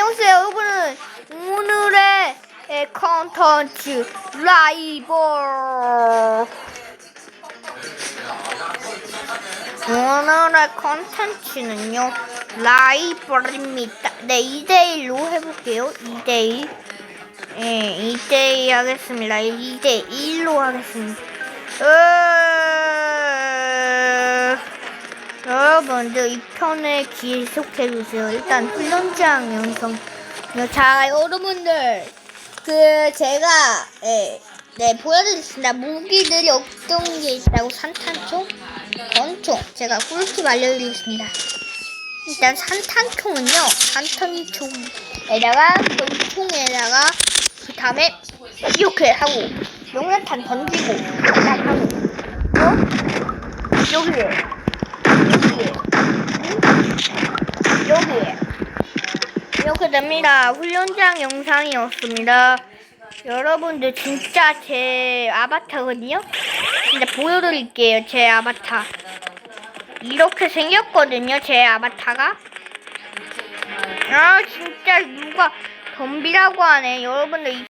안녕하세요 여러분은 오늘의 에, 컨텐츠 라이벌. 오늘의 컨텐츠는요 라이벌입니다. 네 2대1로 해볼게요. 2대1 예 2대2 하겠습니다. 2대1로 하겠습니다. 으... 여러분들 이 편에 계속해주세요. 일단 훈련장 영상. 자 여러분들 그 제가 예, 네 보여드리겠습니다. 무기들이 어떤 게 있다고 산탄총, 권총 제가 꿀팁 알려드리겠습니다. 일단 산탄총은요 산탄총에다가 권총에다가 그 다음에 이렇게 하고 용량탄 던지고 딱 하고 어? 여기에 여기에 이렇게 됩니다. 훈련장 영상이었습니다. 여러분들 진짜 제 아바타거든요. 진짜 보여드릴게요. 제 아바타. 이렇게 생겼거든요. 제 아바타가. 아 진짜 누가 덤비라고 하네. 여러분들 이